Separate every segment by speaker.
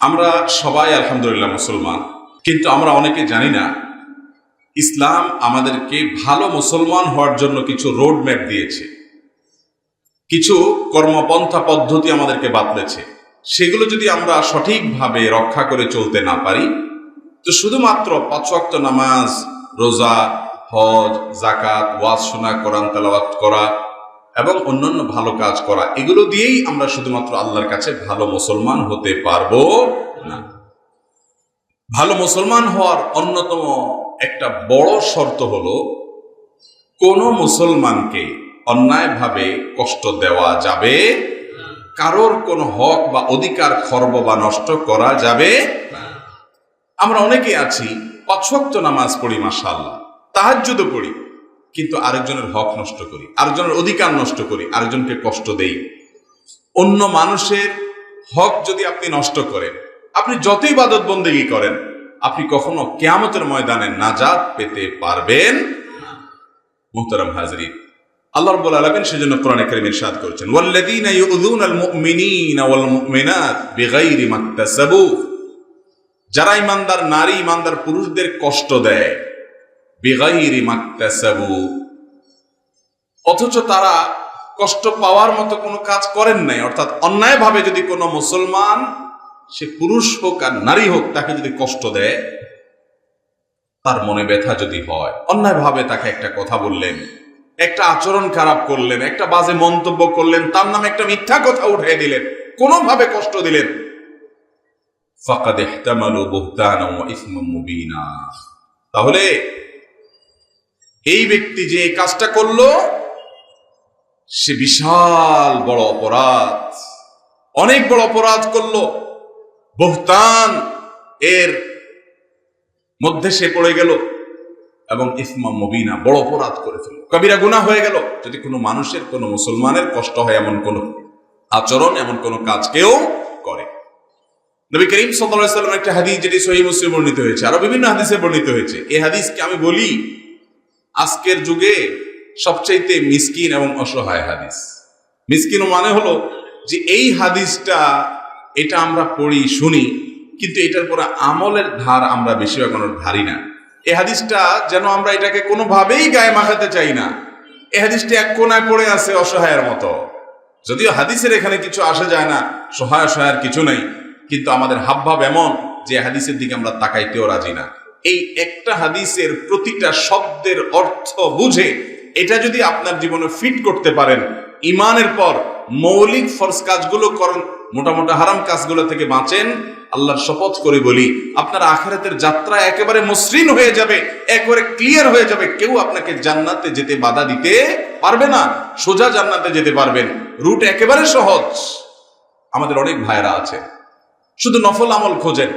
Speaker 1: আমরা সবাই আলহামদুলিল্লাহ মুসলমান, কিন্তু আমরা অনেকে জানি না, ইসলাম আমাদেরকে ভালো মুসলমান হওয়ার জন্য কিছু রোড ম্যাপ দিয়েছে। কিছু কর্মপন্থা পদ্ধতি আমাদেরকে বাতলেছে। সেগুলো যদি আমরা সঠিকভাবে রক্ষা করে চলতে না পারি, তো শুধুমাত্র পাঁচ ওয়াক্ত নামাজ, রোজা, হজ জাকাত ওয়াজ শোনা, কোরআন তেলাওয়াত করা এবং অন্যান্য ভালো কাজ করা, এগুলো দিয়েই আমরা শুধুমাত্র আল্লাহর কাছে ভালো মুসলমান হতে পারব না। ভালো মুসলমান হওয়ার অন্যতম একটা বড় শর্ত হলো, কোন মুসলমানকে অন্যায়ভাবে কষ্ট দেওয়া যাবে কারোর কোনো হক বা অধিকার খর্ব বা নষ্ট করা যাবে আমরা অনেকে আছি পাঁচক্ত নামাজ পড়ি মাসাল্লাহ তাহাজ্জুদও পড়ি। কিন্তু আরেকজনের হক নষ্ট করি, আরেকজনের অধিকার নষ্ট করি, আরেকজনকে কষ্ট দেই। অন্য মানুষের হক যদি আপনি নষ্ট করেন, আপনি যতই বাদত বন্দেগী করেন, আপনি কখনো কেয়ামতের ময়দানে নাজাদ পেতে পারবেন মুহতারাম হাজরিন, আল্লাহ রাব্বুল সেজন্য কোরআনে কারীম ইরশাদ করেছেন, ওয়াল্লাযীনা ইউযুনাল মুমিনিনা ওয়াল মুমিনাত বিগাইরি মাকতাসাবু যারা ইমানদার নারী ইমানদার পুরুষদের কষ্ট দেয় বিগাইরি মাকতাসাবু। অথচ তারা কষ্ট পাওয়ার মতো কোনো কাজ করেন নাই। অর্থাৎ অন্যায়ভাবে যদি কোনো মুসলমান, সে পুরুষ হোক আর নারী হোক, তাকে যদি কষ্ট দেয়, তার মনে ব্যথা যদি হয়, অন্যায়ভাবে তাকে একটা কথা বললেন, একটা আচরণ খারাপ করলেন, একটা বাজে মন্তব্য করলেন, তার নামে একটা মিথ্যা কথা উঠিয়ে দিলেন, কোনোভাবে কষ্ট দিলেন। ফাকাদ ইহতামালু বুহতানা ওয়া ইসমান মুবিনা। তাহলে এই ব্যক্তি যে কাজটা করল, সে বিশাল বড় অপরাধ, অনেক বড় অপরাধ করল। বহতান এর মধ্যে সে পড়ে গেল এবং ইসমা মবিনা বড় অপরাধ করে ফেলল। কবিরা গুণা হয়ে গেল। যদি কোনো মানুষের, কোনো মুসলমানের কষ্ট হয় এমন কোন আচরণ, এমন কোন কাজ কেউ করে। নবী করিম সাল্লাম একটা হাদিস যেটি সহিহ মুসলিম বর্ণিত হয়েছে, আরও বিভিন্ন হাদিসে বর্ণিত হয়েছে। এই হাদিসকে আমি বলি আজকের যুগে সবচাইতে মিসকিন এবং অসহায় হাদিস। মিসকিন মানে হলো যে এই হাদিসটা, এটা আমরা পড়ি, শুনি, কিন্তু এটার পরে আমলের ধার আমরা বেশিরভাগ মানুষ ধারি না। এই হাদিসটা যেন আমরা এটাকে কোনোভাবেই গায়ে মাখাতে চাই না। এ হাদিসটা এক কোনায় পড়ে আছে অসহায়ের মতো। যদিও হাদিসের এখানে কিছু আসে যায় না, সহায় অসহায়ের কিছু নেই, কিন্তু আমাদের হাবভাব এমন যে হাদিসের দিকে আমরা তাকাইতেও রাজি না। এই একটা হাদিসের প্রতিটা শব্দের অর্থ বুঝে এটা যদি আপনার জীবনে ফিট করতে পারেন, ইমানের পর মৌলিক ফরজ কাজগুলো করেন মোটা মোটা হারাম কাজগুলো থেকে বাঁচেন, আল্লাহর শপথ করে বলি, আপনার আখেরাতের যাত্রা একেবারে মসৃণ হয়ে যাবে, একেবারে ক্লিয়ার হয়ে যাবে, কেউ আপনাকে জান্নাতে যেতে বাধা দিতে পারবে না, সোজা জান্নাতে যেতে পারবেন। রুট একেবারে সহজ। আমাদের অনেক ভাইরা আছে। শুধু নফল আমল খোঁজেন।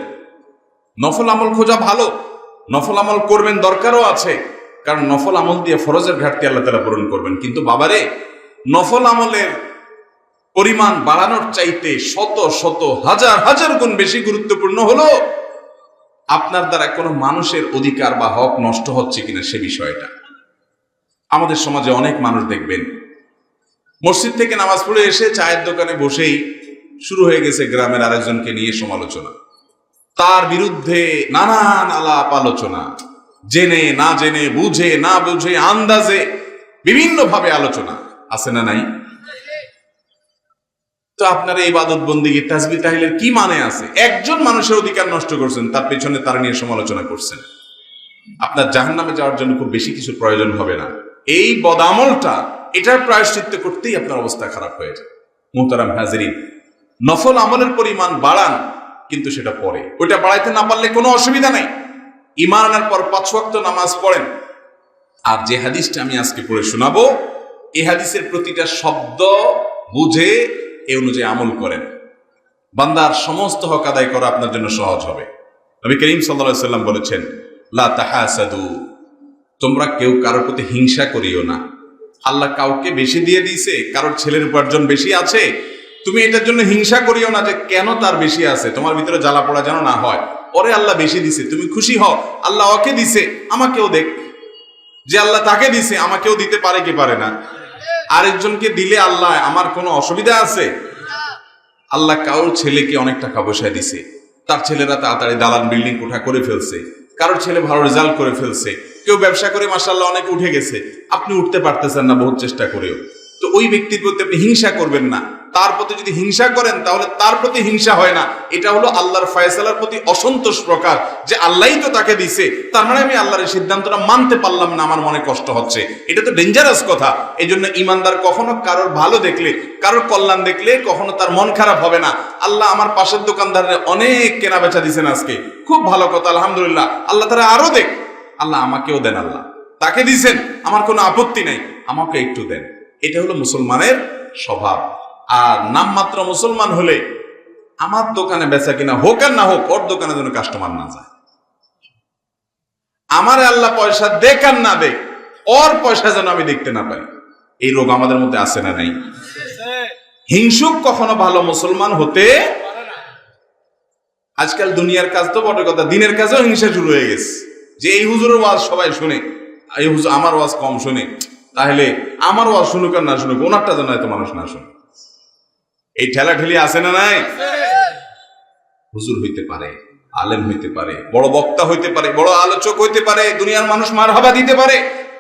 Speaker 1: নফল আমল খোঁজা ভালো নফল আমল করবেন দরকারও আছে, কারণ নফল আমল দিয়ে ফরজের ঘাটতি আল্লাহ তালা পূরণ করবেন। কিন্তু বাবারে, নফল আমলের পরিমাণ বাড়ানোর চাইতে শত শত হাজার হাজার গুণ বেশি গুরুত্বপূর্ণ হলো, আপনার দ্বারা কোনো মানুষের অধিকার বা হক নষ্ট হচ্ছে কিনা সে বিষয়টা। আমাদের সমাজে অনেক মানুষ দেখবেন, মসজিদ থেকে নামাজ পড়ে এসে চায়ের দোকানে বসেই শুরু হয়ে গেছে গ্রামের আরেকজনকে নিয়ে সমালোচনা। তার বিরুদ্ধে নানান আলাপ আলোচনা। জেনে, না জেনে, বুঝে, না বুঝে, আন্দাজে বিভিন্ন ভাবে আলোচনা। আছে না নাই? তো আপনার এই বাদত বন্দিগি তাজবি তাহিলের কি মানে আছে? একজন মানুষের অধিকার নষ্ট করছেন, তার পেছনে তার নিয়ে সমালোচনা করছেন। আপনার জাহান নামে যাওয়ার জন্য খুব বেশি কিছু প্রয়োজন হবে না। এই বদামলটা, এটার প্রায়শ্চিত্ত করতেই আপনার অবস্থা খারাপ হয়ে যায়। মোহতারাম হাজরিন, নফল আমলের পরিমাণ বাড়ান কিন্তু সেটা পরে। ওইটা বাড়াইতে না পারলে কোনো অসুবিধা নাই। ইমান আনার পর পাঁচ ওয়াক্ত নামাজ পড়েন। আর যে হাদিসটা আমি আজকে পড়ে শোনাবো, এই হাদিসের প্রতিটা শব্দ বুঝে, এ অনুযায়ী আমল করেন। বান্দার সমস্ত হক আদায় করা আপনার জন্য সহজ হবে। নবী করিম সাল্লাল্লাহু সাল্লাম বলেছেন, লা তাহাসাদু। তোমরা কেউ কারোর প্রতি হিংসা করিও না। আল্লাহ কাউকে বেশি দিয়ে দিয়েছে, কারোর ছেলের উপার্জন বেশি আছে তুমি এটার জন্য হিংসা করিও না যে কেন তার বেশি আছে, তোমার ভিতরে জ্বালা পড়া যেন না হয়। ওরে আল্লাহ বেশি দিছে, তুমি খুশি হও, আল্লাহ ওকে দিছে, আমাকেও দেখ। যে আল্লাহ তাকে দিছে, আমাকেও দিতে পারে কি পারে না। আরেকজনকে দিলে আল্লাহ, আমার কোনো অসুবিধা আছে? আল্লাহ কারোর ছেলেকে অনেক টাকা পয়সা দিছে। তার ছেলেরা তাড়াতাড়ি দালান বিল্ডিং কোঠা করে ফেলছে। কারোর ছেলে ভালো রেজাল্ট করে ফেলছে। কেউ ব্যবসা করে মাসাল্লাহ অনেক উঠে গেছে। আপনি উঠতে পারতেছেন না, বহুত চেষ্টা করেও। তো ওই ব্যক্তির প্রতি আপনি হিংসা করবেন না। তার প্রতি যদি হিংসা করেন, তাহলে তার প্রতি হিংসা হয় না। এটা হলো আল্লাহর ফয়সালার প্রতি অসন্তোষ প্রকার যে আল্লাহই তো তাকে দিছে, তার মানে আমি আল্লাহর সিদ্ধান্তটা মানতে পারলাম না, আমার মনে কষ্ট হচ্ছে। এটা তো ডেঞ্জারাস কথা। এই জন্য ইমানদার কখনো কারোর ভালো দেখলে, কারোর কল্যাণ দেখলে কখনো তার মন খারাপ হবে না। আল্লাহ আমার পাশের দোকানদারের অনেক কেনা বেচা দিছেন আজকে। খুব ভালো কথা, আলহামদুলিল্লাহ। আল্লাহ তারা আরও দেখ। আল্লাহ আমাকেও দেন আল্লাহ। তাকে দিছেন, আমার কোনো আপত্তি নাই। আমাকে একটু দেন। এটা হলো মুসলমানের স্বভাব। আর নামমাত্র মুসলমান হলে আমার দোকানে বেচা কিনা হোক আর না হোক, ওর দোকানে যেন কাস্টমার না যায়। আমার আল্লাহ পয়সা দেখ আর না দেখ ওর পয়সা যেন আমি দেখতে না পাই। এই রোগ আমাদের মধ্যে আসে না নাই? হিংসুক কখনো ভালো মুসলমান হতে আজকাল দুনিয়ার কাজ তো বটে কথা, দিনের কাজেও হিংসা শুরু হয়ে গেছে। যে এই হুজুরের ওয়াজ সবাই শুনে, এই হুজুর আমার ওয়াজ কম শুনে। তাহলে আমার ওয়াজ শুনুক আর না শুনুক, ওনারটা যেন এত মানুষ না শুনে। এই ঠেলা ঠেলি আছে না নাই? হুজুর হইতে পারে, আলেম হইতে পারে, বড় বক্তা হইতে পারে, বড় আলোচক হইতে পারে, দুনিয়ার মানুষ মার হাবা দিতে পারে।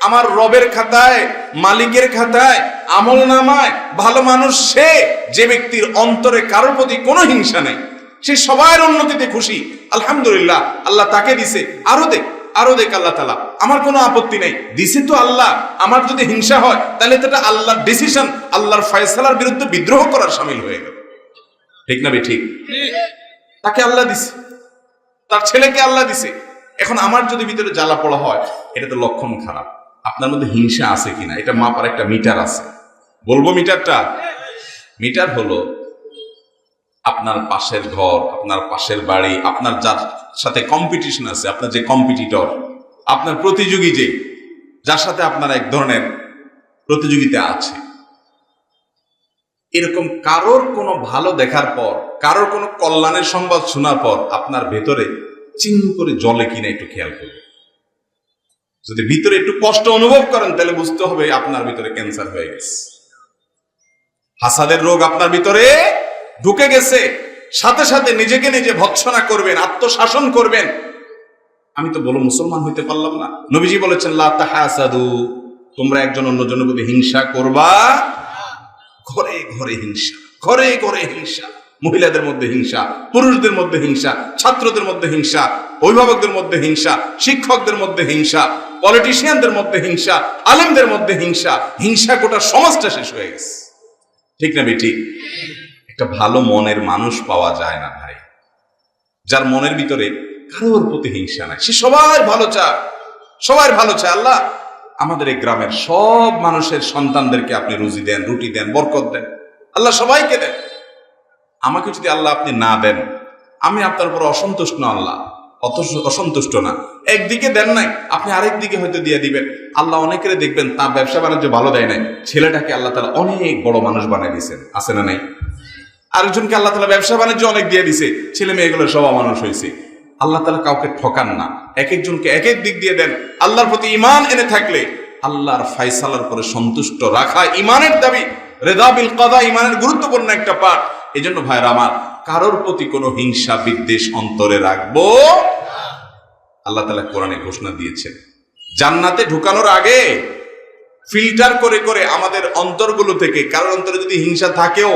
Speaker 1: আমার রবের খাতায়, মালিকের খাতায়, আমল নামায় ভালো মানুষ সে, যে ব্যক্তির অন্তরে কারোর প্রতি কোনো হিংসা নেই। সে সবার উন্নতিতে খুশি। আলহামদুলিল্লাহ, আল্লাহ তাকে দিছে। আরও দেখ আরও দেখ আল্লাহ তালা আমার কোনো আপত্তি নেই। দিছে তো আল্লাহ। আমার যদি হিংসা হয়, তাহলে তো এটা আল্লাহর ডিসিশন আল্লাহর ফয়সালার বিরুদ্ধে বিদ্রোহ করার সামিল হয়ে গেল। ঠিক না ঠিক? তাকে আল্লাহ দিছে। তার ছেলেকে আল্লাহ দিছে। এখন আমার যদি ভিতরে জ্বালা পড়া হয়, এটা তো লক্ষণ খারাপ। আপনার মধ্যে হিংসা আছে কিনা? এটা মাপার একটা মিটার আছে। বলব মিটারটা? মিটার হলো আপনার পাশের ঘর, আপনার পাশের বাড়ি, আপনার যার সাথে কম্পিটিশন আছে, আপনার যে কম্পিটিটর আপনার প্রতিযোগী যে, যার সাথে আপনার এক ধরনের প্রতিযোগিতা আছে। এরকম কারোর কোনো ভালো দেখার পর, কারোর কোনো কল্যাণের সংবাদ শোনার পর, আপনার ভেতরে চিন করে জলে কিনা একটু খেয়াল করবে। যদি ভিতরে একটু কষ্ট অনুভব করেন, তাহলে বুঝতে হবে আপনার ভিতরে ক্যান্সার হয়ে গেছে। হাসাদের রোগ আপনার ভিতরে ঢুকে গেছে, সাথে সাথে নিজেকে নিজে ভৎসনা করবেন, আত্মশাসন করবেন। আমি তো বলো মুসলমান হইতে পারলাম না। নবীজি বলেছেন তোমরা একজন অন্যজনের প্রতি হিংসা করবা। ঘরে ঘরে হিংসা, ঘরে ঘরে হিংসা। মহিলাদের মধ্যে হিংসা, পুরুষদের মধ্যে হিংসা, ছাত্রদের মধ্যে হিংসা, অভিভাবকদের মধ্যে হিংসা, শিক্ষকদের মধ্যে হিংসা, পলিটিশিয়ানদের মধ্যে হিংসা, আলেমদের মধ্যে হিংসা। হিংসা গোটা সমাজটা শেষ হয়ে গেছে। ঠিক না বেটি? একটা ভালো মনের মানুষ পাওয়া যায় না ভাই। যার মনের ভিতরে কারোর প্রতি হিংসা নাই। সে সবাই ভালো চায়। সবাই ভালো চায়, আল্লাহ। আমাদের এই গ্রামের সব মানুষের সন্তানদেরকে আপনি রুজি দেন, রুটি দেন, বরকত দেন। আল্লাহ সবাইকে দেন। আমাকে যদি আল্লাহ আপনি না দেন, আমি আপনার উপর অসন্তুষ্ট আল্লাহ। অত অসন্তুষ্ট না। একদিকে দেন নাই, আপনি আরেক দিকে হয়তো দিয়ে দিবেন। আল্লাহ অনেকের দেখবেন, তার ব্যবসা বাণিজ্য ভালো দেয় নাই। ছেলেটাকে আল্লাহ তালা অনেক বড় মানুষ বানিয়ে দিয়েছেন। আছে না নাই? আরেকজনকে আল্লাহ তালা ব্যবসা বাণিজ্য অনেক দিয়ে দিছে, ছেলে মেয়েগুলো সব মানুষ হয়েছে। আল্লাহ তালা কাউকে ঠকান না। এক একজনকে এক এক দিক দিয়ে দেন। আল্লাহর প্রতি ইমান এনে থাকলে আল্লাহর ফাইসালার পরে সন্তুষ্ট রাখা ইমানের দাবি রেদাবিল কাদা ইমানের গুরুত্বপূর্ণ একটা পাঠ। এই জন্য ভাইরা আমার, কারোর প্রতি কোনো হিংসা বিদ্বেষ অন্তরে রাখব আল্লাহ তালা কোরআনে ঘোষণা দিয়েছেন, জান্নাতে ঢুকানোর আগে ফিল্টার করে করে আমাদের অন্তরগুলো থেকে, কারোর অন্তরে যদি হিংসা থাকেও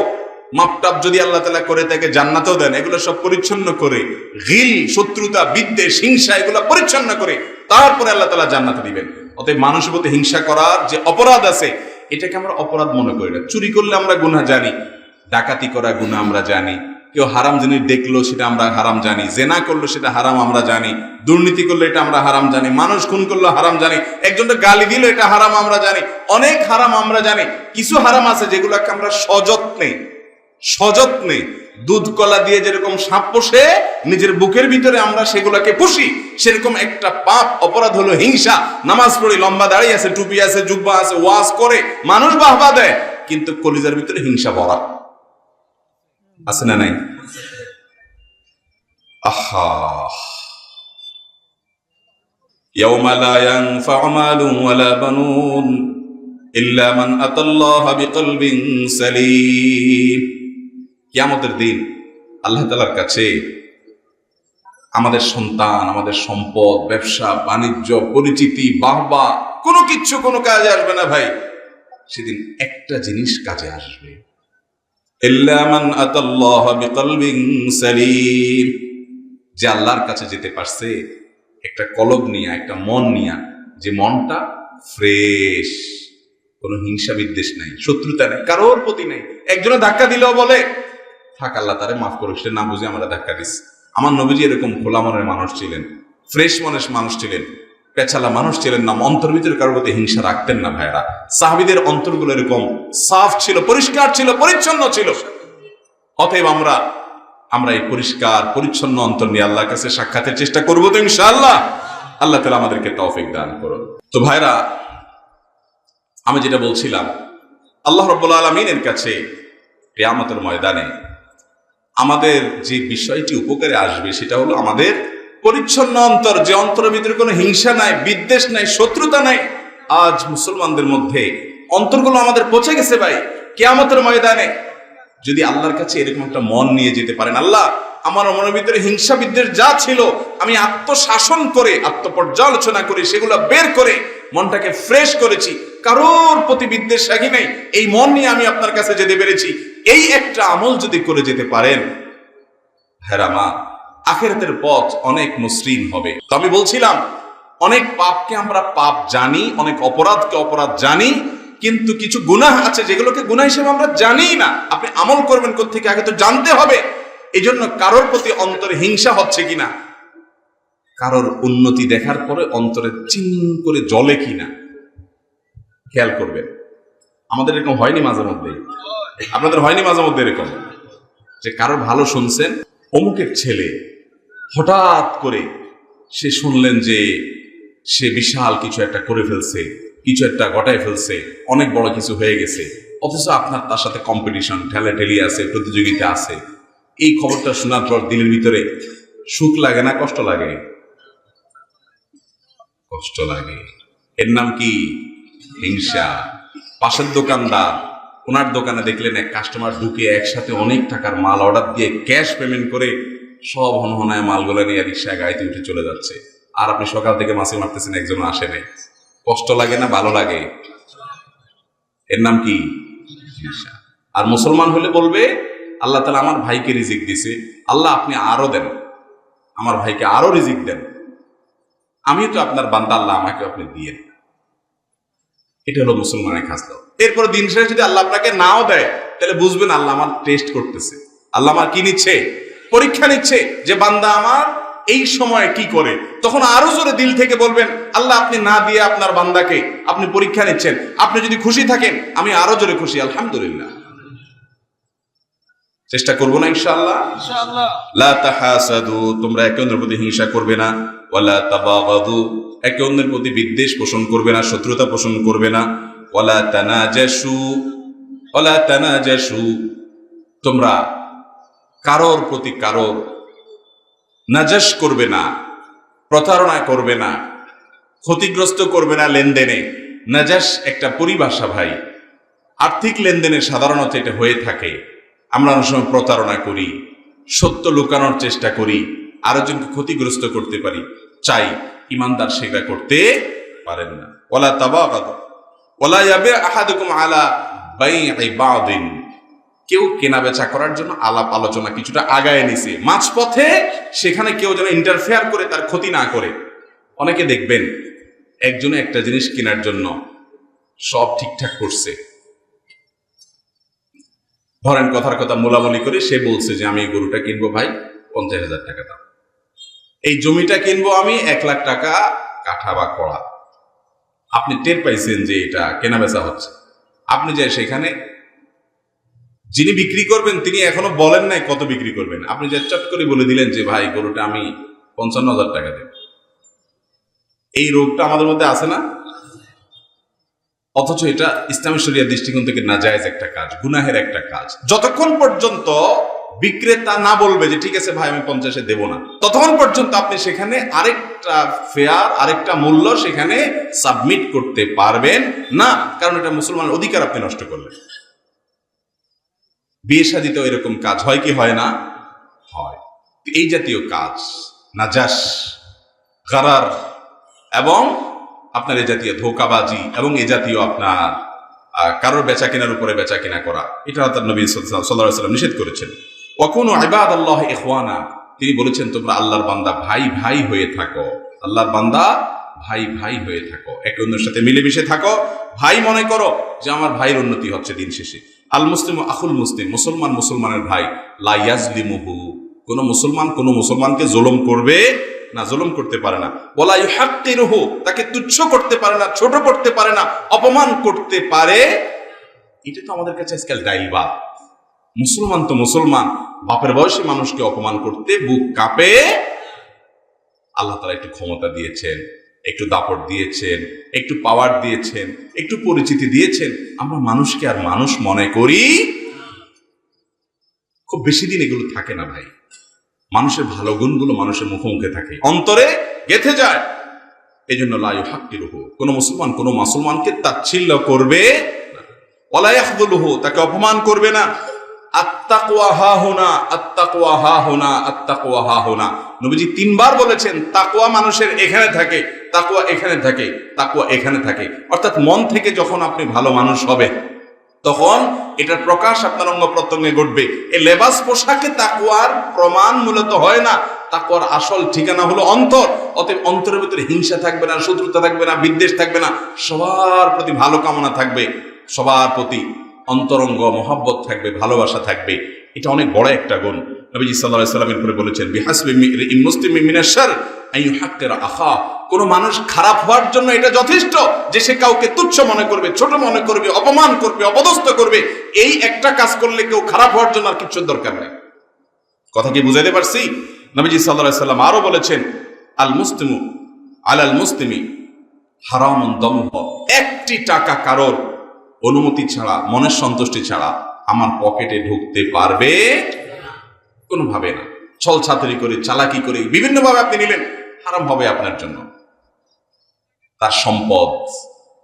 Speaker 1: মাপটাপ যদি আল্লাহ তালা করে তাকে জান্নাতেও দেন। এগুলো সব পরিচ্ছন্ন করে, গিল, শত্রুতা, বিদ্বেষ, হিংসা, এগুলো পরিচ্ছন্ন করে তারপরে আল্লাহ তালা জান্নাতে দিবেন। অতএব মানুষের প্রতি হিংসা করার যে অপরাধ আছে, এটাকে আমরা অপরাধ মনে করি না। চুরি করলে আমরা গুনাহ জানি, ডাকাতি করা গুনাহ আমরা জানি, কেউ হারাম জিনিস দেখল সেটা আমরা হারাম জানি, জেনা করল সেটা হারাম আমরা জানি, দুর্নীতি করল এটা আমরা হারাম জানি, মানুষ খুন করল হারাম জানি একজনটা গালি দিল এটা হারাম আমরা জানি, অনেক হারাম আমরা জানি, কিছু হারাম আছে যেগুলোকে আমরা সযত্নে সযত্নে দুধ কলা দিয়ে যেরকম সাপ পোষে নিজের বুকের ভিতরে আমরা সেগুলোকে পুষি সেরকম একটা পাপ অপরাধ হলো হিংসা নামাজ পড়ি লম্বা দাঁড়িয়ে আছে টুপি আছে জুব্বা আছে ওয়াজ করে মানুষ বাহবা দেয় কিন্তু কলিজার ভিতরে হিংসা ভরা আছে না নাই আহা يوم لا ينفع مال ولا بنون إلا من أتى الله بقلب سليم কিয়ামতের দিন আল্লাহ তালার কাছে আমাদের সন্তান, আমাদের সম্পদ, ব্যবসা, বাণিজ্য, পরিচিতি, বাহবা, কোনো কিচ্ছু, কোনো কাজে আসবে না ভাই। সেদিন একটা জিনিস কাজে আসবে। যে আল্লাহর কাছে যেতে পারছে, একটা কলব নিয়ে, একটা মন নিয়া, যে মনটা ফ্রেশ। কোনো হিংসা বিদ্বেষ নাই, শত্রুতা নেই, কারোর প্রতি নেই। একজনে ধাক্কা দিলেও বলে থাক আল্লাহ তারে, মাফ করুক সে না বুঝে আমরা ধাক্কা দিস আমার নবীজি এরকম খোলা মনের মানুষ ছিলেন, ফ্রেশ মনের মানুষ ছিলেন, পেছালা মানুষ ছিলেন না, অন্তর ভিতরে কারোর প্রতি হিংসা রাখতেন না ভাইরা সাহাবিদের অন্তরগুলো এরকম সাফ ছিল, পরিষ্কার ছিল, পরিচ্ছন্ন ছিল। অতএব আমরা আমরা এই পরিষ্কার, পরিচ্ছন্ন অন্তর নিয়ে আল্লাহর কাছে সাক্ষাতের চেষ্টা করব তো ইনশাআল্লাহ। আল্লাহ তালা আমাদেরকে তৌফিক দান করুন। তো ভাইরা আমি যেটা বলছিলাম, আল্লাহ রব্বুল আলমিনের কাছে কেয়ামতের ময়দানে আমাদের যে বিষয়টি উপকারে আসবে, সেটা হলো আমাদের পরিচ্ছন্ন অন্তর, যে অন্তরের ভিতরে কোনো হিংসা নাই, বিদ্বেষ নাই, শত্রুতা নাই, আজ মুসলমানদের মধ্যে অন্তরগুলো আমাদের পচে গেছে ভাই, কেয়ামতের ময়দানে। যদি আল্লাহর কাছে এরকম একটা মন নিয়ে যেতে পারেন, আল্লাহ, আমার মনের ভিতরে হিংসা, বিদ্বেষ যা ছিল, আমি আত্মশাসন করে, আত্মপর্যালোচনা করে, সেগুলো বের করে, মনটাকে ফ্রেশ করেছি, কারোর প্রতি বিদ্বেষ রাখি নাই, এই মন নিয়ে আমি আপনার কাছে যেতে পেরেছি। এই একটা আমল যদি করে যেতে পারেন হেরামা আখেরাতের পথ অনেক মসৃণ হবে। তো আমি বলছিলাম, অনেক পাপকে আমরা পাপ জানি, অনেক অপরাধকে অপরাধ জানি, কিন্তু কিছু গুনাহ আছে যেগুলোকে গুনাহ হিসেবে আমরা জানি না। আপনি আমল করবেন কোথেকে আগে তো জানতে হবে। এই জন্য কারোর প্রতি অন্তরে হিংসা হচ্ছে কিনা? কারোর উন্নতি দেখার পরে অন্তরে চিন করে জলে কিনা? খেয়াল করবেন। আমাদের এরকম হয়নি মাঝে মধ্যে আপনাদের হয়নি মাঝে মধ্যে এরকম যে কারোর ভালো শুনছেন, অমুকের ছেলে হঠাৎ করে সে শুনলেন যে সে বিশাল কিছু একটা করে ফেলছে, কিছু একটা গটায় ফেলছে, অনেক বড় কিছু হয়ে গেছে, অথচ আপনার তার সাথে কম্পিটিশন ঠেলাঠেলি আছে, প্রতিযোগিতা আছে। এই খবরটা শোনার পর দিলের ভিতরে সুখ লাগে না, কষ্ট লাগে? কষ্ট লাগে। এর নাম কি? হিংসা। পাশের দোকানদার ওনার দোকানে দেখলেন এক কাস্টমার ঢুকে একসাথে অনেক টাকার মাল অর্ডার দিয়ে ক্যাশ পেমেন্ট করে সব হনহনায় মালগুলো নিয়ে রিক্সায় গাড়িতে উঠে চলে যাচ্ছে। আর আপনি সকাল থেকে মাছে মারতেছেন একজন আসে নাই। কষ্ট লাগে না, ভালো লাগে? এর নাম কি? আর মুসলমান হলে বলবে, আল্লাহ তালা আমার ভাইকে রিজিক দিছে আল্লাহ আপনি আরও দেন। আমার ভাইকে আরও রিজিক দেন। আমি তো আপনার বান্দা, আল্লাহ আমাকে আপনি দিয়ে এটা হলো মুসলমানের খাসলো এরপর দিন শেষে যদি আল্লাহ আপনাকে নাও দেয় তাহলে বুঝবেন আল্লাহ আমার টেস্ট করতেছে। আল্লাহ আমার কি নিচ্ছে? পরীক্ষা নিচ্ছে যে বান্দা আমার এই সময় কি করে। তখন আরও জোরে দিল থেকে বলবেন আল্লাহ আপনি না দিয়ে আপনার বান্দাকে আপনি পরীক্ষা নিচ্ছেন। আপনি যদি খুশি থাকেন আমি আরও জোরে খুশি আলহামদুলিল্লাহ। চেষ্টা করব না ইনশাআল্লাহ। লা তাহাসাদু তোমরা একে অন্যের প্রতি হিংসা করবে না। ওয়ালা তাবাগাদু, একে অন্যের প্রতি বিদ্বেষ পোষণ করবে না, শত্রুতা পোষণ করবে না। ওয়ালা তানাজাসু ওয়ালা তানাজাসু, তোমরা কারোর প্রতি কারোর নাজাস করবে না, প্রতারণা করবে না, ক্ষতিগ্রস্ত করবে না লেনদেনে। নাজাস একটা পরিভাষা ভাই। আর্থিক লেনদেনে সাধারণত এটা হয়ে থাকে। আমরা অনেক সময় প্রতারণা করি, সত্য লুকানোর চেষ্টা করি, আরেকজনকে ক্ষতিগ্রস্ত করতে পারি। চাই, ইমানদার সেটা করতে পারেন না। ওলা তাবাগাদ। ওলা যাবে আহাদুকুম আলা বাই'i বাদিন। কেউ কেনা বেচা করার জন্য আলাপ আলোচনা কিছুটা আগায় নিছে। মাঝপথে সেখানে কেউ যেন ইন্টারফেয়ার করে, তার ক্ষতি না করে। অনেকে দেখবেন, একজনে একটা জিনিস কেনার জন্য সব ঠিকঠাক করছে। ধরেন কথার কথা মোলামলি করে সে বলছে যে, আমি এই গরুটা কিনবো ভাই, পঞ্চাশ হাজার টাকা দাম। এই জমিটা কিনবো আমি এক লাখ টাকা কাঠা বা কড়া। আপনি টের পাইছেন যে এটা কেনা বেচা হচ্ছে। আপনি যে সেখানে যিনি বিক্রি করবেন, তিনি এখনও বলেন নাই কত বিক্রি করবেন। আপনি যে চট করে বলে দিলেন যে, ভাই, গরুটা আমি পঞ্চান্ন হাজার টাকা দেব। এই রোগটা আমাদের মধ্যে আছে না? অথচ এটা ইসলামী শরিয়ার দৃষ্টিকোণ থেকে নাজায়েজ একটা কাজ, গুনাহের একটা কাজ। যতক্ষণ পর্যন্ত বিক্রেতা না বলবে যে, ঠিক আছে ভাই, আমি পঞ্চাশে দেব না। ততক্ষণ পর্যন্ত আপনি সেখানে আরেকটা ফেয়ার আরেকটা মূল্য সেখানে সাবমিট করতে পারবেন না, কারণ এটা মুসলমানের অধিকার আপনি নষ্ট করলেন। বিয়ে শাদিতেও এরকম কাজ হয় কি হয় না? হয়। এই জাতীয় কাজ, নাজাস, গারার এবং আপনার এ জাতীয় ধোকাবাজি এবং এ জাতীয় আপনার কারোর বেচা কেনার উপরে বেচা কেনা করা, এটা তার নবী সাল্লাহ সাল্লাম নিষেধ করেছেন। কখনো আবাদ আল্লাহ ইখওয়ানা। তিনি বলেছেন, তোমরা আল্লাহর বান্দা ভাই ভাই হয়ে থাকো। আল্লাহর বান্দা ভাই ভাই হয়ে থাকো। একে অন্যের সাথে মিলেমিশে থাকো। ভাই মনে করো যে আমার ভাইয়ের উন্নতি হচ্ছে দিন শেষে। আল মুসলিম আখুল মুসলিম, মুসলমান মুসলমানের ভাই। লাইয়াজলিমুহু কোন মুসলমান কোন মুসলমানকে জুলুম করবে না, জুলুম করতে পারে না। বলা ইউহাক্কিরুহু। তাকে তুচ্ছ করতে পারে না, ছোট করতে পারে না, অপমান করতে পারে। এটা তো আমাদের কাছে আজকাল ডাইলবাদ মুসলমান তো মুসলমান। বাপের বয়সী মানুষকে অপমান করতে বুক কাঁপে। আল্লাহ তালা একটু ক্ষমতা দিয়েছেন, একটু দাপট দিয়েছেন, একটু পাওয়ার দিয়েছেন, একটু পরিচিতি দিয়েছেন। আমরা মানুষকে আর মানুষ মনে করি খুব বেশি দিন এগুলো থাকে না ভাই। মানুষের ভালো গুণগুলো মানুষের মুখোমুখি থাকে। অন্তরে গেথে যায়। এই জন্য লায়ু হাক্কি রুহু কোনো মুসলমান কোনো মুসলমানকে তাচ্ছিল্য করবে ওলায়াহদুলহু তাকে অপমান করবে না। নবীজি তিনবার বলেছেন, তাকুয়া মানুষের এখানে থাকে, তাকুয়া এখানে থাকে, তাকুয়া এখানে থাকে। অর্থাৎ মন থেকে যখন আপনি ভালো মানুষ তখন এটার প্রকাশ আপনার অঙ্গ প্রত্যঙ্গে ঘটবে। এই লেবাস পোশাকে তাকুয়ার প্রমাণ মূলত হয় না। তাকুয়ার আসল ঠিকানা হলো অন্তর। অতএব অন্তরের ভিতরে হিংসা থাকবে না, শত্রুতা থাকবে না, বিদ্বেষ থাকবে না। সবার প্রতি ভালো কামনা থাকবে, সবার প্রতি। অন্তরঙ্গ মহাব্বত থাকবে, ভালোবাসা থাকবে। এটা অনেক বড় একটা গুণ। নবীজি আলাইহি সাল্লামের করে বলেছেন আখা। কোন মানুষ খারাপ হওয়ার জন্য এটা যথেষ্ট যে সে কাউকে তুচ্ছ মনে করবে, ছোট মনে করবে, অপমান করবে, অপদস্থ করবে। এই একটা কাজ করলে কেউ খারাপ হওয়ার জন্য আর কিছু দরকার নেই। কথা কি বুঝাইতে পারছি? নবীজি আলাইহি সাল্লাম আরও বলেছেন, আল মুসলিমু আলাল মুসলিমি হারামুন দমহ। একটি টাকা কারোর অনুমতি ছাড়া, মনের সন্তুষ্টি ছাড়া আমার পকেটে ঢুকতে পারবে কোনোভাবে না। ছল ছাতরি করে, চালাকি করে, বিভিন্নভাবে আপনি নিলেন, হারাম হবে আপনার জন্য। তার সম্পদ,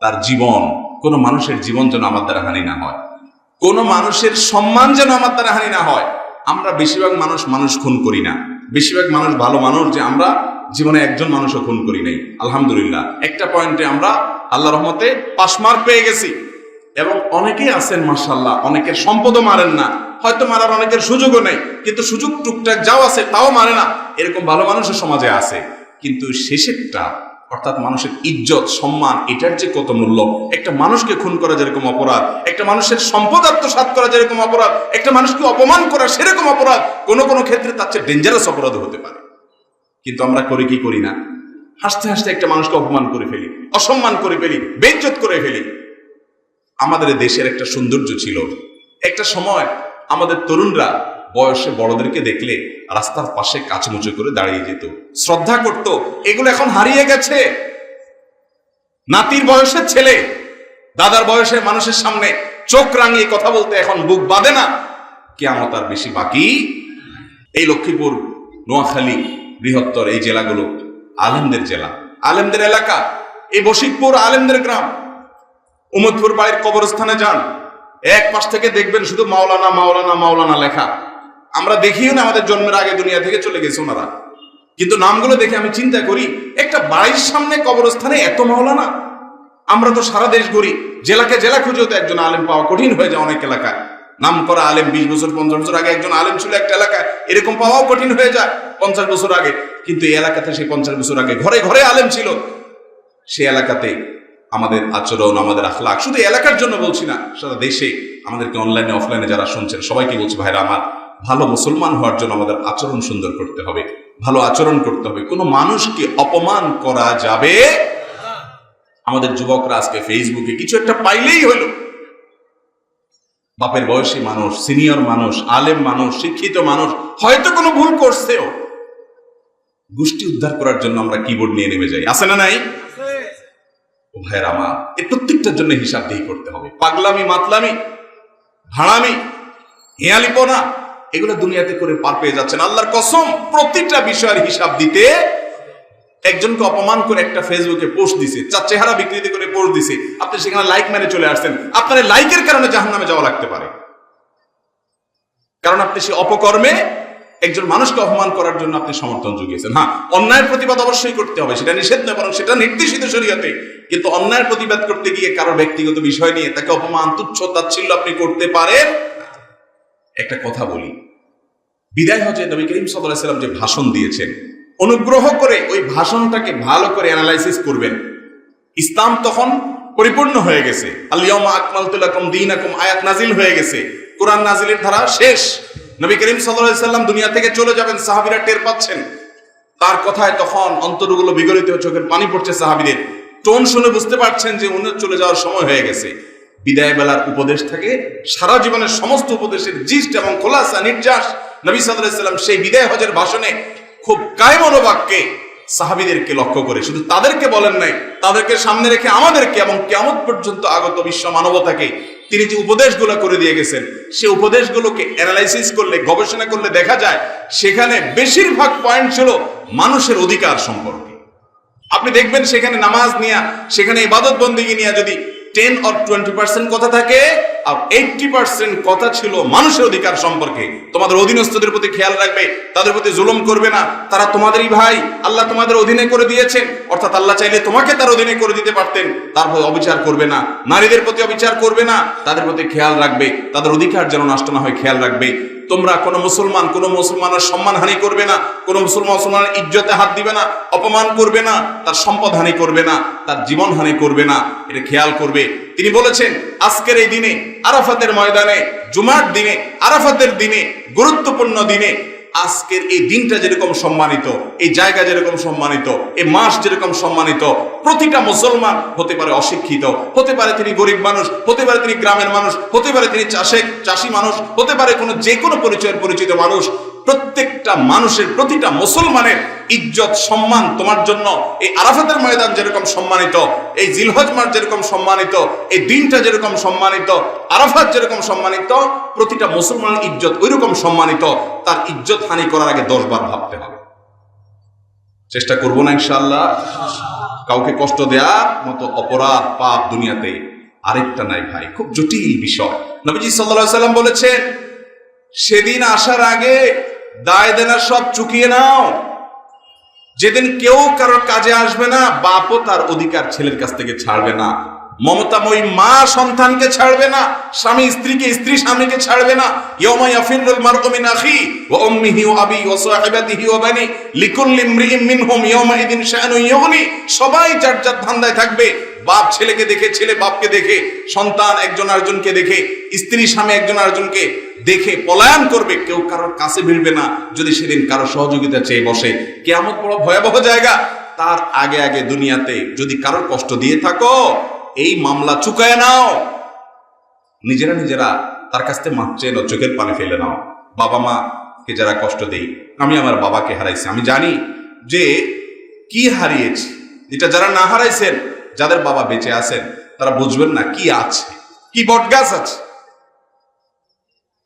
Speaker 1: তার জীবন, কোনো মানুষের জীবন যেন আমার দ্বারা হানি না হয়। কোনো মানুষের সম্মান যেন আমার দ্বারা হানি না হয়। আমরা বেশিরভাগ মানুষ মানুষ খুন করি না। বেশিরভাগ মানুষ ভালো মানুষ যে আমরা জীবনে একজন মানুষও খুন করি নাই। আলহামদুলিল্লাহ। একটা পয়েন্টে আমরা আল্লাহ রহমতে পাশ মার্ক পেয়ে গেছি। এবং অনেকেই আছেন মার্শাল্লাহ অনেকের সম্পদও মারেন না। হয়তো মারার অনেকের সুযোগও নেই, কিন্তু সুযোগ টুকটাক যাও আছে, তাও মারে না। এরকম ভালো মানুষের সমাজে আছে। কিন্তু শেষেরটা, অর্থাৎ মানুষের ইজ্জত, সম্মান, এটার যে কত মূল্য? একটা মানুষকে খুন করা যেরকম অপরাধ, একটা মানুষের সম্পদ আত্মসাৎ করা যেরকম অপরাধ, একটা মানুষকে অপমান করা সেরকম অপরাধ, কোনো কোনো ক্ষেত্রে তার চেয়ে ডেঞ্জারাস অপরাধ হতে পারে। কিন্তু আমরা করি কি করি না? হাসতে হাসতে একটা মানুষকে অপমান করে ফেলি, অসম্মান করে ফেলি বেজ্জত করে ফেলি। আমাদের দেশের একটা সৌন্দর্য ছিল। একটা সময় আমাদের তরুণরা বয়সে বড়দেরকে দেখলে রাস্তার পাশে কাচমুচো করে দাঁড়িয়ে যেত। শ্রদ্ধা করত, এগুলো এখন হারিয়ে গেছে। নাতির বয়সের ছেলে, দাদার বয়সের মানুষের সামনে চোখ রাঙিয়ে কথা বলতে এখন বুক বাঁধে না। কেমন আর বেশি বাকি এই লক্ষ্মীপুর, নোয়াখালী, বৃহত্তর এই জেলাগুলো আলেমদের জেলা। আলেমদের এলাকা, এই বশিকপুর আলেমদের গ্রাম। উমদপুর বাড়ির কবরস্থানে যান। এক পাশ থেকে দেখবেন শুধু মাওলানা মাওলানা মাওলানা লেখা। আমরা দেখিও না আমাদের জন্মের আগে দুনিয়া থেকে চলে গেছে ওনারা। কিন্তু নামগুলো দেখে আমি চিন্তা করি, একটা বাড়ির সামনে কবরস্থানে এত মাওলানা? আমরা তো সারা দেশ ঘুরি, জেলাকে জেলা খুঁজেও তো একজন আলেম পাওয়া কঠিন হয়ে যায় অনেক এলাকায়। নাম করা আলেম বিশ বছর, পঞ্চাশ বছর আগে একজন আলেম ছিল একটা এলাকায়, এরকম পাওয়াও কঠিন হয়ে যায় পঞ্চাশ বছর আগে। কিন্তু এই এলাকাতে সেই পঞ্চাশ বছর আগে ঘরে ঘরে আলেম ছিল। সে এলাকাতে আমাদের আচরণ, আমাদের আখলাক শুধু এলাকার জন্য বলছি না, সারা দেশে আমাদেরকে অনলাইনে অফলাইনে যারা শুনছেন, সবাইকে বলছি, ভাইরা, আমার ভালো মুসলমান হওয়ার জন্য আমাদের আচরণ সুন্দর করতে হবে, ভালো আচরণ করতে হবে। কোনো মানুষকে অপমান করা যাবে আমাদের যুবকরা আজকে ফেসবুকে কিছু একটা পাইলেই হলো। বাপের বয়সী মানুষ সিনিয়র মানুষ, আলেম মানুষ, শিক্ষিত মানুষ, হয়তো কোনো ভুল করছেও। গোষ্ঠী উদ্ধার করার জন্য আমরা কিবোর্ড নিয়ে নেমে যাই। আছে না নাই? ও ভাইয়ের আমার এই প্রত্যেকটার জন্য হিসাব দিয়ে করতে হবে। পাগলামি, মাতলামি ভাড়ামি হেয়ালিপনা, এগুলো দুনিয়াতে করে পার পেয়ে যাচ্ছেন। আল্লাহর কসম, প্রতিটা বিষয়ের হিসাব দিতে একজনকে অপমান করে একটা ফেসবুকে পোস্ট দিছে, চার চেহারা বিকৃতি করে পোস্ট দিছে, আপনি সেখানে লাইক মেরে চলে আসছেন। আপনার লাইকের কারণে জাহান্নামে যাওয়া লাগতে পারে। কারণ আপনি সে অপকর্মে একজন মানুষকে অপমান করার জন্য আপনি সমর্থন জুগিয়েছেন। হ্যাঁ অন্যায়ের প্রতিবাদ অবশ্যই করতে হবে, সেটা নিষেধ নয়, বরং সেটা নির্দেশিত শরীয়তে কিন্তু অন্যায়ের প্রতিবাদ করতে গিয়ে কারও ব্যক্তিগত বিষয় নিয়ে তাকে অপমান, তুচ্ছ, তাচ্ছিল্য আপনি করতে পারেন একটা কথা বলি। বিদায় হজে নবী করিম সাল্লাম যে ভাষণ দিয়েছেন, অনুগ্রহ করে ওই ভাষণটাকে ভালো করে অ্যানালাইসিস করবেন। ইসলাম তখন পরিপূর্ণ হয়ে গেছে। আলিয়মা আকমাল তুলাকুম দিন আকুম আয়াত নাজিল হয়ে গেছে। কোরআন নাজিলের ধারা শেষ। নবী করিম সাল্লাম দুনিয়া থেকে চলে যাবেন, সাহাবিরা টের পাচ্ছেন। তার কথায় তখন অন্তরগুলো বিগলিত, চোখের পানি পড়ছে সাহাবিদের। টোন শুনে বুঝতে পারছেন যে উনি চলে যাওয়ার সময় হয়ে গেছে। বিদায় বেলার উপদেশ থাকে সারা জীবনের সমস্ত উপদেশের জিষ্ট এবং খোলাসা নির্যাস নবী সাল্লাম সেই বিদায় হজের ভাষণে খুব কায়মনোবাক্যে সাহাবিদেরকে লক্ষ্য করে। শুধু তাদেরকে বলেন নাই, তাদেরকে সামনে রেখে আমাদেরকে এবং কেমন পর্যন্ত আগত বিশ্ব মানবতাকে তিনি যে উপদেশগুলো করে দিয়ে গেছেন, সে উপদেশগুলোকে অ্যানালাইসিস করলে, গবেষণা করলে দেখা যায়, সেখানে বেশিরভাগ পয়েন্ট ছিল মানুষের অধিকার সম্পর্কে। আপনি দেখবেন সেখানে নামাজ নিয়ে, সেখানে ইবাদত বন্দিগি নিয়ে যদি টেন অর টোয়েন্টি পার্সেন্ট কথা থাকে, আর এইটটি পার্সেন্ট কথা ছিল মানুষের অধিকার সম্পর্কে। তোমাদের অধীনস্থদের প্রতি খেয়াল রাখবে, তাদের প্রতি জুলুম করবে না। তারা তোমাদেরই ভাই, আল্লাহ তোমাদের অধীনে করে দিয়েছেন। অর্থাৎ আল্লাহ চাইলে তোমাকে তার অধীনে করে দিতে পারতেন তারপর অবিচার করবে না। নারীদের প্রতি অবিচার করবে না, তাদের প্রতি খেয়াল রাখবে, তাদের অধিকার যেন নষ্ট না হয়, খেয়াল রাখবে। তোমরা কোনো মুসলমান, কোনো মুসলমানের সম্মান হানি করবে না, কোনো মুসলমান মুসলমানের ইজ্জতে হাত দিবে না, অপমান করবে না, তার সম্পদ হানি করবে না, তার জীবন হানি করবে না, এটা খেয়াল করবে। তিনি বলেছেন, আজকের এই দিনে আরাফাতের ময়দানে, জুমার দিনে, আরাফাতের দিনে, গুরুত্বপূর্ণ দিনে আজকের এই দিনটা যেরকম সম্মানিত, এই জায়গা যেরকম সম্মানিত, এই মাস যেরকম সম্মানিত, প্রতিটা মুসলমান হতে পারে অশিক্ষিত, হতে পারে তিনি গরিব মানুষ, হতে পারে তিনি গ্রামের মানুষ, হতে পারে তিনি চাষে, চাষি মানুষ, হতে পারে কোনো যে কোনো পরিচয়ের পরিচিত মানুষ প্রত্যেকটা মানুষের প্রতিটা মুসলমানের ইজ্জত, সম্মান তোমার জন্য। এই আরাফাতের ময়দান যেরকম সম্মানিত, এই জিলহজ মাস যেরকম সম্মানিত, এই দিনটা যেরকম সম্মানিত, আরাফাত যেরকম সম্মানিত, প্রতিটা মুসলমানের ইজ্জত ওইরকম সম্মানিত। তার ইজ্জত হানি করার আগে দশ বার ভাবতে হবে। চেষ্টা করব না ইনশাল্লাহ কাউকে কষ্ট দেওয়ার মতো অপরাধ পাপ দুনিয়াতে আরেকটা নাই ভাই, খুব জটিল বিষয়। নবীজি সাল্লাল্লাহু সাল্লাম বলেছেন, সেদিন আসার আগে দায় দেনা সব চুকিয়ে নাও। যেদিন কেউ কারোর কাজে আসবে না, বাপও তার অধিকার ছেলের কাছ থেকে ছাড়বে না। মমতাময়ী মা সন্তানকে ছাড়বে না, স্বামী স্ত্রীকে, স্ত্রী স্বামীকে ছাড়বে না। ইয়মা ইয়াফিরুল মারউ মিন আখি ওয়া উম্মিহি ওয়া আবি ওয়া সাহিবাতিহি ওয়া বানি। লিকুল্লি ইমরিইন মিনহুম ইয়মা ইদিন শানু ইউগনি। সবাই যার যার ধান্দায় থাকবে বাপ ছেলেকে দেখে ছেলে বাপকে দেখে সন্তান একজন আরেকজনকে দেখে স্ত্রী স্বামী একজন আরেকজনকে দেখে পলায়ন করবে কেউ কারোর কাছে ভিড়বে না যদি সেদিন কারও সহযোগিতা চেয়ে বসে। কেমন বড় ভয়াবহ জায়গা। তার আগে আগে দুনিয়াতে যদি কারোর কষ্ট দিয়ে থাকো এই মামলা চুকায় নাও। নিজেরা নিজেরা তার কাছ থেকে মাপ চেয়ে নাও, চোখের পানি ফেলে নাও। বাবা মা কে যারা কষ্ট দেই আমি আমার বাবাকে হারাইছি। আমি জানি যে কি হারিয়েছি এটা যারা না হারাইছেন যাদের বাবা বেঁচে আছেন, তারা বুঝবেন না কি আছে, কি বটগাছ আছে।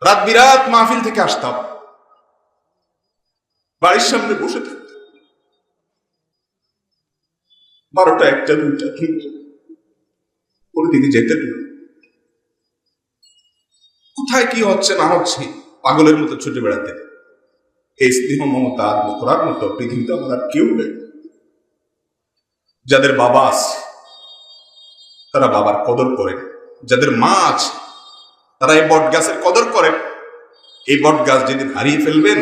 Speaker 1: রাত বিরাত মাহফিল থেকে আসতাম। বাড়ির সামনে বসে থাকতাম। বারোটা একটা, দুইটা, তিনটা। যেতেন না। কোথায় কি হচ্ছে না হচ্ছে, পাগলের মতো ছুটে বেড়াতে। এই স্নেহ, মমতা আদম করার মতো পৃথিবীতে আমার কেউ নেই। যাদের বাবা আছে তারা বাবার কদর করে। যাদের মা আছে, তারা এই বট গাছের কদর করেন এই বট গাছ যেদিন হারিয়ে ফেলবেন,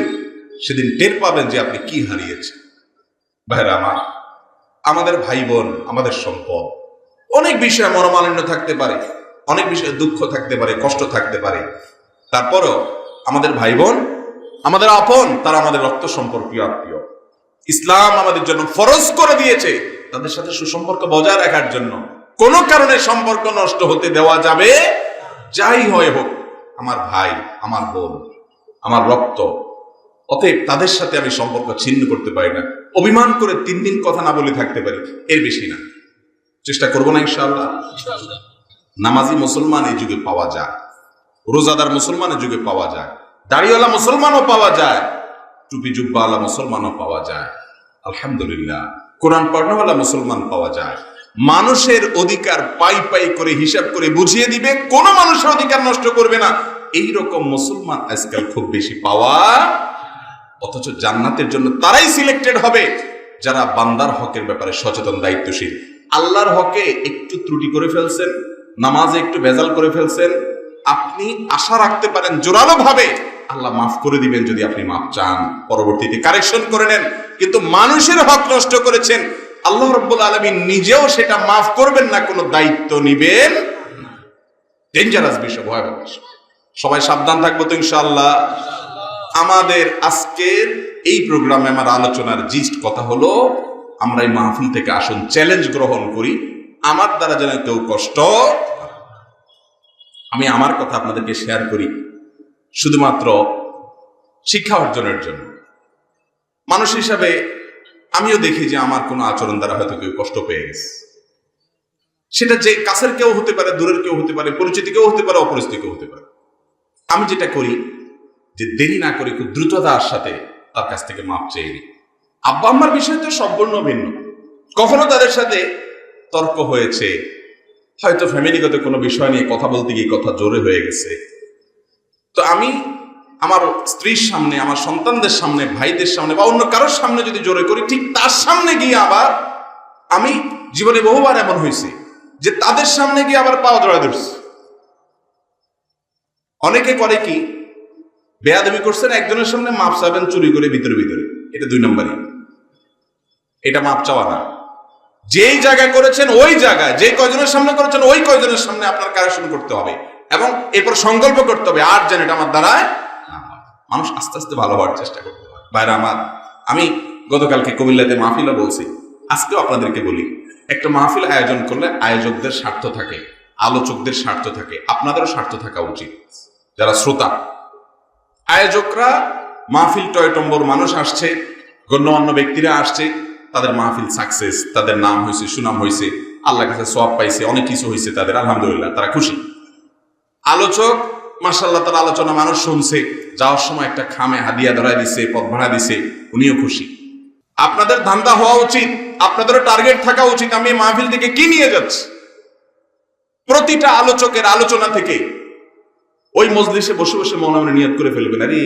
Speaker 1: সেদিন টের পাবেন যে আপনি কি হারিয়েছেন। ভাইরা আমার, আমাদের ভাই বোন আমাদের সম্পদ, অনেক বিষয়ে মনোমালিন্য থাকতে পারে, অনেক বিষয়ে দুঃখ থাকতে পারে, কষ্ট থাকতে পারে। তারপরও আমাদের ভাই বোন আমাদের আপন, তারা আমাদের রক্ত সম্পর্কীয় আত্মীয়। ইসলাম আমাদের জন্য ফরজ করে দিয়েছে, তাদের সাথে সুসম্পর্ক বজায় রাখার জন্য। কোনো কারণে সম্পর্ক নষ্ট হতে দেওয়া যাবে যাই হয় হোক আমার ভাই আমার বোন আমার রক্ত অতএব তাদের সাথে আমি সম্পর্ক ছিন্ন করতে পারি না। অভিমান করে তিন দিন কথা না বলে থাকতে পারি এর বেশি না। চেষ্টা করব না ইনশাআল্লাহ। নামাজি মুসলমান এই যুগে পাওয়া যায় রোজাদার মুসলমানের যুগে পাওয়া যায় দাড়িওয়ালা মুসলমানও পাওয়া যায় টুপি জুব্বাওয়ালা মুসলমানও পাওয়া যায়। আলহামদুলিল্লাহ কোরআন পড়নেওয়ালা মুসলমান পাওয়া যায়। মানুষের অধিকার পাই পাই করে হিসাব করে বুঝিয়ে দিবে, কোন মানুষের অধিকার নষ্ট করবে না। এই রকম মুসলমান আজকাল খুব বেশি পাওয়া, অথচ জান্নাতের জন্য তারাই সিলেক্টেড হবে। যারা বান্দার হকের ব্যাপারে সচেতন, দায়িত্বশীল, আল্লাহর হকে একটু ত্রুটি করে ফেলছেন, নামাজে একটু ভেজাল করে ফেলছেন, আপনি আশা রাখতে পারেন জোরালো ভাবে আল্লাহ মাফ করে দিবেন যদি আপনি মাফ চান। পরবর্তীতে কারেকশন করে নেন। কিন্তু মানুষের হক নষ্ট করেছেন আল্লাহ রব্বুল আলমী নিজেও সেটা মাফ করবেন না, কোনো দায়িত্ব নিবেন ডেঞ্জারাস বিষয়, ভয়াবহ সবাই সাবধান থাকব তো ইনশাল্লাহ আমাদের আজকের এই প্রোগ্রামে আমার আলোচনার জিস্ট কথা হলো, আমরা এই মাহফিল থেকে আসুন, চ্যালেঞ্জ গ্রহণ করি। আমার দ্বারা যেন কেউ কষ্ট আমি আমার কথা আপনাদেরকে শেয়ার করি। শুধুমাত্র শিক্ষা অর্জনের জন্য। মানুষ হিসাবে আমিও দেখি যে আমার কোনো আচরণ দ্বারা হয়তো কেউ কষ্ট পেয়ে গেছে। সেটা যে কাছের কেউ হতে পারে, দূরের কেউ হতে পারে, পরিচিত কেউ হতে পারে, অপরিচিত কেউ হতে পারে। আমি যেটা করি, যে দেরি না করে খুব দ্রুততার সাথে তার কাছ থেকে মাপ চেয়ে নিই। আব্বা আম্মার বিষয় তো সম্পূর্ণ ভিন্ন। কখনো তাদের সাথে তর্ক হয়েছে, হয়তো ফ্যামিলিগত কোনো বিষয় নিয়ে কথা বলতে গিয়ে কথা জোরে হয়ে গেছে। তো আমি আমার স্ত্রীর সামনে, আমার সন্তানদের সামনে, ভাইদের সামনে বা অন্য কারোর সামনে যদি জোরে করি, ঠিক তার সামনে গিয়ে আবার আমি জীবনে বহুবার এমন হয়েছে যে তাদের সামনে গিয়ে আবার পাওয়া জড়া ধরছে। অনেকে করে কি, বেয়াদবি করছেন, একজনের সামনে মাপ চাবেন চুরি করে, ভিতরে ভিতরে। এটা দুই নম্বরই। এটা মাপ চাওয়া না। যেই জায়গায় করেছেন, ওই জায়গায় যে কয়জনের সামনে করেছেন, ওই কয়জনের সামনে আপনার কারেকশন করতে হবে এবং এরপর সংকল্প করতে হবে, আর যেন এটা আমার দ্বারায়। মানুষ আস্তে আস্তে ভালো হওয়ার চেষ্টা করতে হয় বাইরে আমার, আমি গতকালকে কুমিল্লাতে মাহফিলা বলছি। আজকেও আপনাদেরকে বলি, একটা মাহফিল আয়োজন করলে আয়োজকদের স্বার্থ থাকে, আলোচকদের স্বার্থ থাকে, আপনাদেরও স্বার্থ থাকা উচিত। যারা শ্রোতা, আয়োজকরা মাহফিল টয়টম্বর মানুষ আসছে, গণ্যমান্য ব্যক্তিরা আসছে, তাদের মাহফিল সাকসেস তাদের নাম হয়েছে সুনাম হয়েছে আল্লাহ কাছে সব পাইছে, অনেক কিছু হয়েছে তাদের, আলহামদুলিল্লাহ, তারা খুশি। আলোচক মার্শাল্লাহ তার আলোচনা মানুষ শুনছে, যাওয়ার সময় একটা খামে হাদিয়া ধরায় দিছে, পথ ভাড়া দিছে, উনিও খুশি। আপনাদের ধান্দা হওয়া উচিত, আপনাদেরও টার্গেট থাকা উচিত, আমি মাহফিল থেকে কি নিয়ে যাচ্ছি? প্রতিটা আলোচকের আলোচনা থেকে ওই মজলিসে বসে বসে মনে নিয়ত করে ফেলবেন, আরে,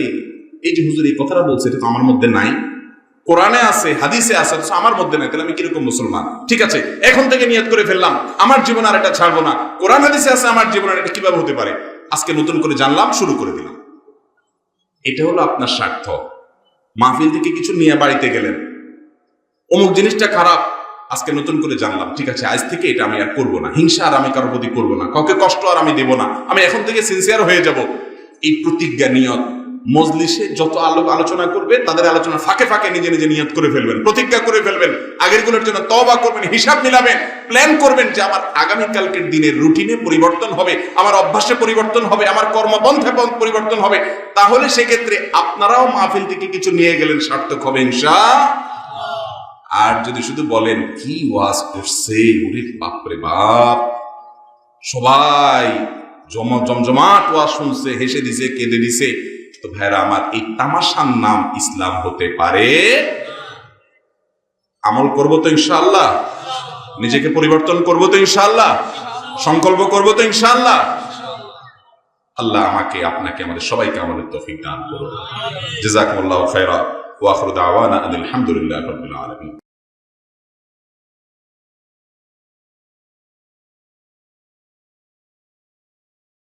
Speaker 1: এই যে হুজুর এই কথাটা বলছে, এটা তো আমার মধ্যে নাই। কোরআনে আছে, হাদিসে আছে আমার মধ্যে নাই, তাহলে আমি কীরকম মুসলমান? ঠিক আছে, এখন থেকে নিয়ত করে ফেললাম, আমার জীবন আর এটা ছাড়বো না। কোরআন হাদিসে আছে, আমার জীবন আর এটা কীভাবে হতে পারে? আজকে নতুন করে জানলাম, শুরু করে দিলাম। এটা হলো আপনার স্বার্থ। মাহফিল থেকে কিছু নিয়ে বাড়িতে গেলেন। অমুক জিনিসটা খারাপ, আজকে নতুন করে জানলাম। ঠিক আছে, আজ থেকে এটা আমি আর করব না। হিংসা আর আমি কারোর প্রতি করব না। কাউকে কষ্ট আর আমি দেব না। আমি এখন থেকে সিনসিয়ার হয়ে যাব। এই প্রতিজ্ঞা নিয়ত মজলিসে যত আলোক আলোচনা করবে তাদের আলোচনা ফাঁকে ফাঁকে নিজে নিজে নিয়ত করে ফেলবেন, প্রতিজ্ঞা করে ফেলবেন, আগেরগুলোর জন্য তবা করবেন, হিসাব মিলাবেন প্ল্যান করবেন যে আমার আগামীকালকের দিনের রুটিনে পরিবর্তন হবে, আমার অভ্যাসে পরিবর্তন হবে, আমার কর্মপন্থে পরিবর্তন হবে। তাহলে সেক্ষেত্রে আপনারাও মাহফিল থেকে কিছু নিয়ে গেলেন, সার্থক হবে ইনশা। আর যদি শুধু বলেন, কি ওয়াজ করছে? বাপরে বাপ! সবাই জম জমজমাট ওয়াজ শুনছে, হেসে দিছে, কেঁদে দিছে। তো ভাইরা, আমার এই তামাশার নাম ইসলাম হতে পারে। আমল করব তো ইনশাআল্লাহ? নিজেকে পরিবর্তন করব তো ইনশাআল্লাহ? সংকল্প করব তো ইনশাআল্লাহ? আল্লাহ আমাকে, আপনাকে, আমাদের সবাইকে আমাদের তৌফিক দান করুন জাযাকুমুল্লাহু খায়রা ওয়া আখিরু দাওয়ানা আলহামদুলিল্লাহি রাব্বিল আলামিন।